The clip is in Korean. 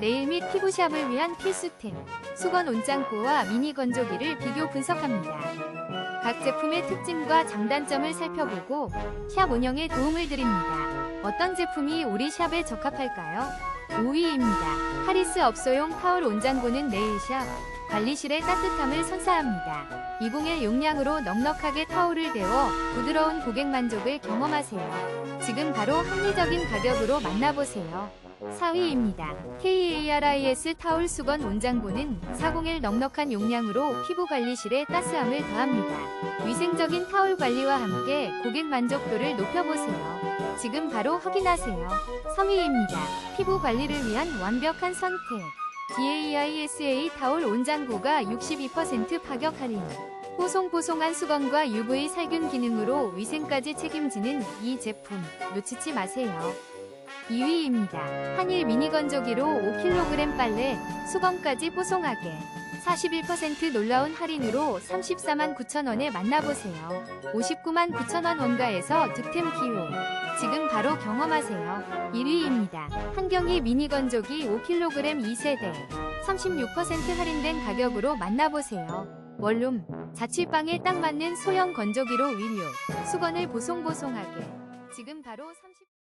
네일 및 피부샵을 위한 필수템, 수건 온장고와 미니 건조기를 비교 분석합니다. 각 제품의 특징과 장단점을 살펴보고 샵 운영에 도움을 드립니다. 어떤 제품이 우리 샵에 적합할까요? 5위입니다. 하리스 업소용 타월 온장고는 네일샵, 관리실의 따뜻함을 선사합니다. 201 용량으로 넉넉하게 타올을 데워 부드러운 고객 만족을 경험하세요. 지금 바로 합리적인 가격으로 만나보세요. 4위입니다. KARIS 타올 수건 온장고는 401 넉넉한 용량으로 피부 관리실에 따스함을 더합니다. 위생적인 타올 관리와 함께 고객 만족도를 높여보세요. 지금 바로 확인하세요. 3위입니다. 피부 관리를 위한 완벽한 선택. DAISA 타올 온장고가 62% 파격 할인. 뽀송뽀송한 수건과 UV 살균 기능으로 위생까지 책임지는 이 제품 놓치지 마세요. 2위입니다. 한일 미니 건조기로 5kg 빨래, 수건까지 뽀송하게. 41% 놀라운 할인으로 34만 9천원에 만나보세요. 59만 9천원 원가에서 득템 기회. 지금 바로 경험하세요. 1위입니다. 한경이 미니 건조기 5kg 2세대. 36% 할인된 가격으로 만나보세요. 원룸, 자취방에 딱 맞는 소형 건조기로 위료. 수건을 보송보송하게. 지금 바로 30...